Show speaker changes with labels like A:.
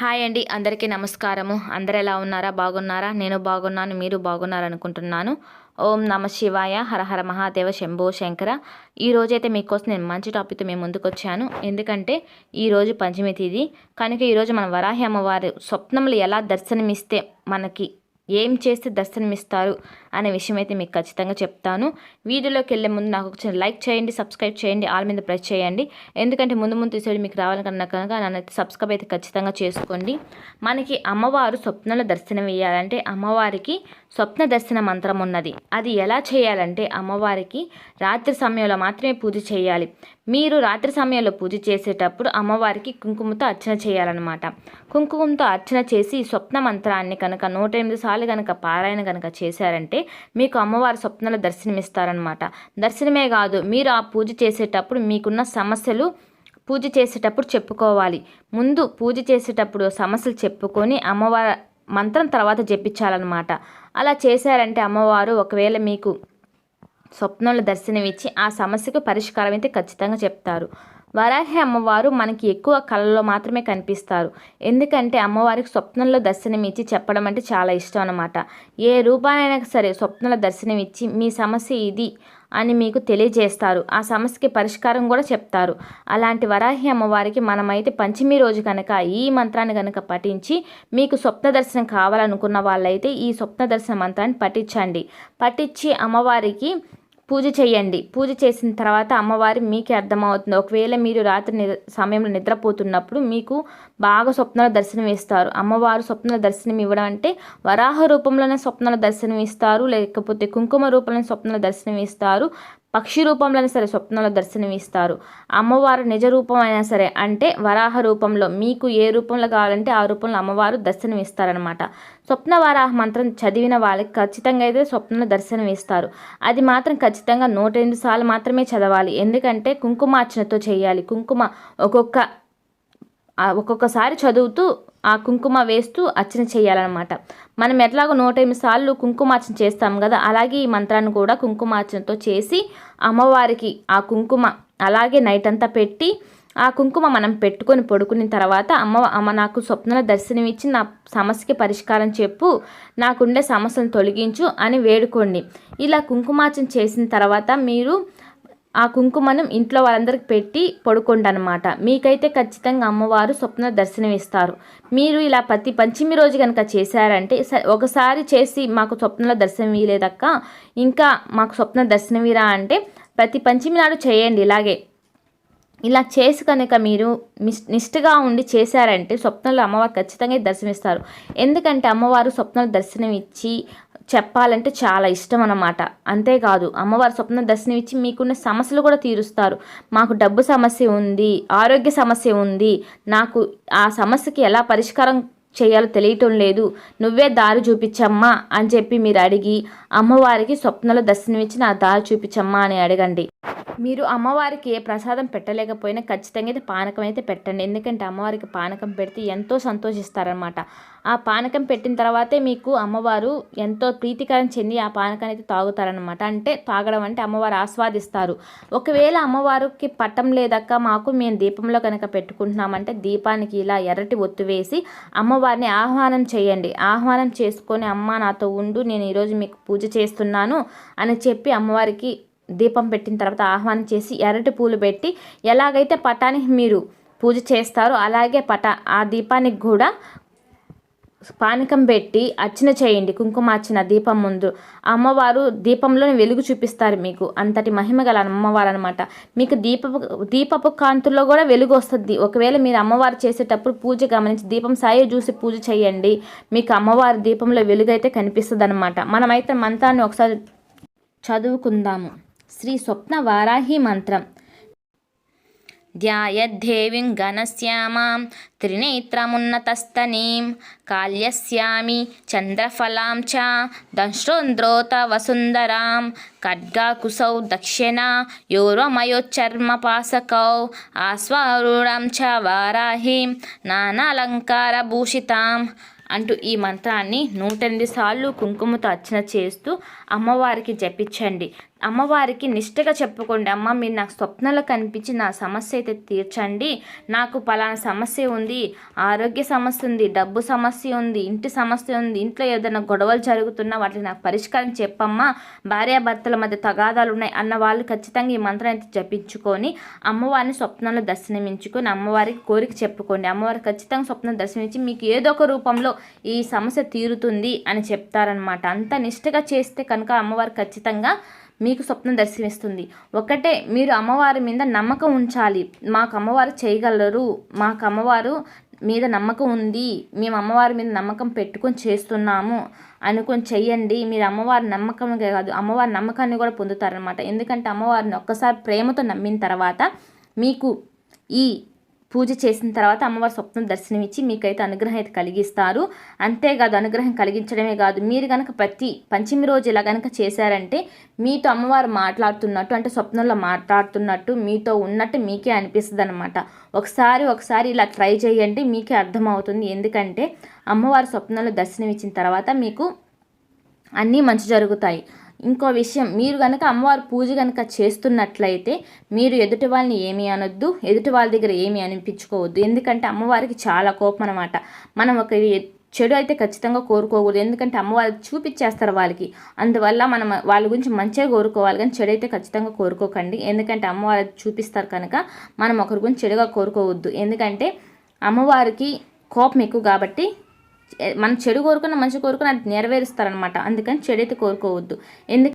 A: Hi అండి అందరికీ నమస్కారము. అందరు ఎలా ఉన్నారా? బాగున్నారా? నేను బాగున్నాను మీరు బాగున్నారనుకుంటున్నాను. ఓం నమ శివాయ హరహర మహాదేవ శంభో శంకర. ఈ రోజైతే మీకోసం నేను మంచి టాపిక్తో మేము ముందుకు వచ్చాను ఎందుకంటే ఈరోజు పంచమి తేదీ. కనుక ఈరోజు మన వరాహి అమ్మవారు స్వప్నములు ఎలా దర్శనమిస్తే మనకి ఏం చేస్తే దర్శనమిస్తారు అనే విషయం అయితే మీకు ఖచ్చితంగా చెప్తాను. వీడియోలోకి వెళ్ళే ముందు నాకు లైక్ చేయండి సబ్స్క్రైబ్ చేయండి ఆల్ మీద ప్రెస్ చేయండి. ఎందుకంటే ముందు ముందు తీసేది మీకు రావాలనుకున్నా కనుక నన్ను సబ్స్క్రైబ్ అయితే ఖచ్చితంగా చేసుకోండి. మనకి అమ్మవారు స్వప్నంలో దర్శనం వేయాలంటే అమ్మవారికి స్వప్న దర్శన మంత్రం ఉన్నది. అది ఎలా చేయాలంటే అమ్మవారికి రాత్రి సమయంలో మాత్రమే పూజ చేయాలి. మీరు రాత్రి సమయంలో పూజ చేసేటప్పుడు అమ్మవారికి కుంకుమతో అర్చన చేయాలన్నమాట. కుంకుమంతో అర్చన చేసి స్వప్న మంత్రాన్ని కనుక నూట ఎనిమిది సార్లు కనుక పారాయణ కనుక చేశారంటే మీకు అమ్మవారి స్వప్నంలో దర్శనమిస్తారనమాట దర్శనమే కాదు మీరు ఆ పూజ చేసేటప్పుడు మీకున్న సమస్యలు పూజ చేసేటప్పుడు చెప్పుకోవాలి. ముందు పూజ చేసేటప్పుడు సమస్యలు చెప్పుకొని అమ్మవారి మంత్రం తర్వాత జపించాలన్నమాట. అలా చేశారంటే అమ్మవారు ఒకవేళ మీకు స్వప్నంలో దర్శనమిచ్చి ఆ సమస్యకు పరిష్కారం అయితే ఖచ్చితంగా చెప్తారు. వరాహి అమ్మవారు మనకి ఎక్కువ కళలో మాత్రమే కనిపిస్తారు. ఎందుకంటే అమ్మవారికి స్వప్నంలో దర్శనం ఇచ్చి చెప్పడం అంటే చాలా ఇష్టం అనమాట ఏ రూపానైనా సరే స్వప్నంలో దర్శనం ఇచ్చి మీ సమస్య ఇది అని మీకు తెలియజేస్తారు. ఆ సమస్యకి పరిష్కారం కూడా చెప్తారు. అలాంటి వరాహి అమ్మవారికి మనమైతే పంచమి రోజు కనుక ఈ మంత్రాన్ని కనుక పఠించి మీకు స్వప్న దర్శనం కావాలనుకున్న వాళ్ళైతే ఈ స్వప్న దర్శన మంత్రాన్ని పఠించండి. పఠించి అమ్మవారికి పూజ చేయండి. పూజ చేసిన తర్వాత అమ్మవారి మీకే అర్థమవుతుంది. ఒకవేళ మీరు రాత్రి నిద్ర సమయంలో నిద్రపోతున్నప్పుడు మీకు బాగా స్వప్నాల దర్శనం ఇస్తారు. అమ్మవారు స్వప్నాల దర్శనం ఇవ్వడం అంటే వరాహ రూపంలోనే స్వప్నాల దర్శనం ఇస్తారు. లేకపోతే కుంకుమ రూపంలోనే స్వప్నాల దర్శనం ఇస్తారు. పక్షి రూపంలోనే సరే స్వప్నంలో దర్శనం ఇస్తారు అమ్మవారు నిజ రూపం అయినా సరే అంటే వరాహ రూపంలో మీకు ఏ రూపంలో కావాలంటే ఆ రూపంలో అమ్మవారు దర్శనం ఇస్తారనమాట స్వప్న వరాహ మంత్రం చదివిన వాళ్ళకి ఖచ్చితంగా అయితే స్వప్నంలో దర్శనం ఇస్తారు అది మాత్రం ఖచ్చితంగా నూట ఎనిమిది సార్లు మాత్రమే చదవాలి. ఎందుకంటే కుంకుమార్చనతో చేయాలి. కుంకుమ ఒక్కొక్క ఒక్కొక్కసారి చదువుతూ ఆ కుంకుమ వేస్తూ అర్చన చేయాలన్నమాట. మనం ఎట్లాగో నూట ఎనిమిది సార్లు కుంకుమార్చన చేస్తాం కదా అలాగే ఈ మంత్రాన్ని కూడా కుంకుమార్చనతో చేసి అమ్మవారికి ఆ కుంకుమ అలాగే నైట్ అంతా పెట్టి ఆ కుంకుమ మనం పెట్టుకొని పడుకున్న తర్వాత అమ్మ అమ్మ నాకు స్వప్న దర్శనం ఇచ్చి నా సమస్యకి పరిష్కారం చెప్పు నాకుండే సమస్యను తొలగించు అని వేడుకోండి. ఇలా కుంకుమార్చన చేసిన తర్వాత మీరు ఆ కుంకుమను ఇంట్లో వాళ్ళందరికి పెట్టి పడుకోండి అనమాట మీకైతే ఖచ్చితంగా అమ్మవారు స్వప్న దర్శనం ఇస్తారు మీరు ఇలా ప్రతి పంచమి రోజు కనుక చేశారంటే ఒకసారి చేసి మాకు స్వప్నంలో దర్శనం ఇవ్వలేదక్క ఇంకా మాకు స్వప్న దర్శనం ఇరా అంటే ప్రతి పంచమి నాడు చేయండి ఇలాగే. ఇలా చేసి కనుక మీరు నిష్ఠగా ఉండి చేశారంటే స్వప్నంలో అమ్మవారు ఖచ్చితంగా దర్శనమిస్తారు. ఎందుకంటే అమ్మవారు స్వప్నంలో దర్శనం ఇచ్చి చెప్పాలంటే చాలా ఇష్టం అన్నమాట. అంతేకాదు అమ్మవారి స్వప్న దర్శనం ఇచ్చి మీకున్న సమస్యలు కూడా తీరుస్తారు. మాకు డబ్బు సమస్య ఉంది ఆరోగ్య సమస్య ఉంది నాకు ఆ సమస్యకి ఎలా పరిష్కారం చేయాలో తెలియటం లేదు. నువ్వే దారి చూపించమ్మా అని చెప్పి మీరు అడిగి అమ్మవారికి స్వప్నంలో దర్శనమిచ్చి నా దారి చూపించమ్మా అని అడగండి. మీరు అమ్మవారికి ఏ ప్రసాదం పెట్టలేకపోయినా ఖచ్చితంగా అయితే పానకం అయితే పెట్టండి. ఎందుకంటే అమ్మవారికి పానకం పెడితే ఎంతో సంతోషిస్తారనమాట ఆ పానకం పెట్టిన తర్వాతే మీకు అమ్మవారు ఎంతో ప్రీతికరం చెంది ఆ పానకాన్ని అయితే తాగుతారనమాట అంటే తాగడం అంటే అమ్మవారు ఆస్వాదిస్తారు. ఒకవేళ అమ్మవారికి పట్టం లేదక్క మాకు మేము దీపంలో కనుక పెట్టుకుంటున్నామంటే దీపానికి ఇలా ఎర్రటి ఒత్తు వేసి అమ్మవారిని ఆహ్వానం చేయండి. ఆహ్వానం చేసుకొని అమ్మ నాతో ఉండు నేను ఈరోజు మీకు పూజ చేస్తున్నాను అని చెప్పి అమ్మవారికి దీపం పెట్టిన తర్వాత ఆహ్వానం చేసి ఎర్రటి పూలు పెట్టి ఎలాగైతే పటానికి మీరు పూజ చేస్తారో అలాగే పట ఆ దీపానికి కూడా పానకం పెట్టి అర్చన చేయండి. కుంకుమార్చన దీపం ముందు. అమ్మవారు దీపంలోని వెలుగు చూపిస్తారు మీకు. అంతటి మహిమ గల అమ్మవారు అనమాట మీకు దీపపు దీపపు కాంతుల్లో కూడా వెలుగు వస్తుంది. ఒకవేళ మీరు అమ్మవారు చేసేటప్పుడు పూజ గమనించి దీపం సాయి చూసి పూజ చేయండి. మీకు అమ్మవారి దీపంలో వెలుగైతే కనిపిస్తుంది అనమాట మనమైతే మంత్రాన్ని ఒకసారి చదువుకుందాము. శ్రీ స్వప్న వారాహి మంత్రం. ధ్యాయద్ధేవిం ఘనశ్యామాం త్రినేత్రమున్నతస్తనీం కాళ్యశ్యామి చంద్రఫలాం చ దంశ్రోంద్రోత వసుందరాం ఖడ్గాకుసౌ దక్షిణ యోరమయోచ్చర్మపాసకౌ ఆస్వారూఢం చ వారాహీం నానాలంకారభూషితాం అంటూ ఈ మంత్రాన్ని నూట ఎనిమిది సార్లు కుంకుమతో అర్చన చేస్తూ అమ్మవారికి జపించండి. అమ్మవారికి నిష్టగా చెప్పుకోండి. అమ్మ మీరు నాకు స్వప్నంలో కనిపించి నా సమస్య అయితే తీర్చండి. నాకు పలానా సమస్య ఉంది ఆరోగ్య సమస్య ఉంది డబ్బు సమస్య ఉంది ఇంటి సమస్య ఉంది ఇంట్లో ఏదైనా గొడవలు జరుగుతున్నా వాటికి నాకు పరిష్కారం చెప్పమ్మా. భార్యాభర్తల మధ్య తగాదాలు ఉన్నాయి అన్న వాళ్ళు ఖచ్చితంగా ఈ మంత్రం అయితే జపించుకొని అమ్మవారిని స్వప్నంలో దర్శనమించుకొని అమ్మవారికి కోరిక చెప్పుకోండి. అమ్మవారికి ఖచ్చితంగా స్వప్నం దర్శనమించి మీకు ఏదో ఒక రూపంలో ఈ సమస్య తీరుతుంది అని చెప్తారనమాట అంత నిష్టగా చేస్తే కనుక అమ్మవారు ఖచ్చితంగా మీకు స్వప్నం దర్శనమిస్తుంది. ఒకటే మీరు అమ్మవారి మీద నమ్మకం ఉంచాలి. మాకు అమ్మవారు చేయగలరు. మాకు అమ్మవారు మీద నమ్మకం ఉంది. మేము అమ్మవారి మీద నమ్మకం పెట్టుకొని చేస్తున్నాము. అనుకొని చెయ్యండి. మీరు అమ్మవారి నమ్మకం కాదు అమ్మవారి నమ్మకాన్ని కూడా పొందుతారనమాట ఎందుకంటే అమ్మవారిని ఒక్కసారి ప్రేమతో నమ్మిన తర్వాత మీకు ఈ పూజ చేసిన తర్వాత అమ్మవారి స్వప్నం దర్శనమిచ్చి మీకైతే అనుగ్రహం అయితే కలిగిస్తారు. అంతేకాదు అనుగ్రహం కలిగించడమే కాదు మీరు కనుక ప్రతి పంచమి రోజు ఇలా కనుక చేశారంటే మీతో అమ్మవారు మాట్లాడుతున్నట్టు అంటే స్వప్నంలో మాట్లాడుతున్నట్టు మీతో ఉన్నట్టు మీకే అనిపిస్తుంది అనమాట ఒకసారి ఒకసారి ఇలా ట్రై చేయండి మీకే అర్థమవుతుంది. ఎందుకంటే అమ్మవారి స్వప్నంలో దర్శనం ఇచ్చిన తర్వాత మీకు అన్నీ మంచి జరుగుతాయి. ఇంకో విషయం మీరు కనుక అమ్మవారి పూజ కనుక చేస్తున్నట్లయితే మీరు ఎదుటి వాళ్ళని ఏమీ అనొద్దు ఎదుటి వాళ్ళ దగ్గర ఏమీ అనిపించుకోవద్దు. ఎందుకంటే అమ్మవారికి చాలా కోపం అనమాట మనం ఒక చెడు అయితే ఖచ్చితంగా కోరుకోకూడదు. ఎందుకంటే అమ్మవారికి చూపించేస్తారు వాళ్ళకి. అందువల్ల మనం వాళ్ళ గురించి మంచిగా కోరుకోవాలి కానీ చెడు అయితే ఖచ్చితంగా కోరుకోకండి. ఎందుకంటే అమ్మవారి చూపిస్తారు కనుక మనం ఒకరి గురించి చెడుగా కోరుకోవద్దు. ఎందుకంటే అమ్మవారికి కోపం ఎక్కువ కాబట్టి మనం చెడు కోరుకున్న మంచి కోరుకున్న అది నెరవేరుస్తారనమాట అందుకని చెడు అయితే కోరుకోవద్దు. ఎందుకు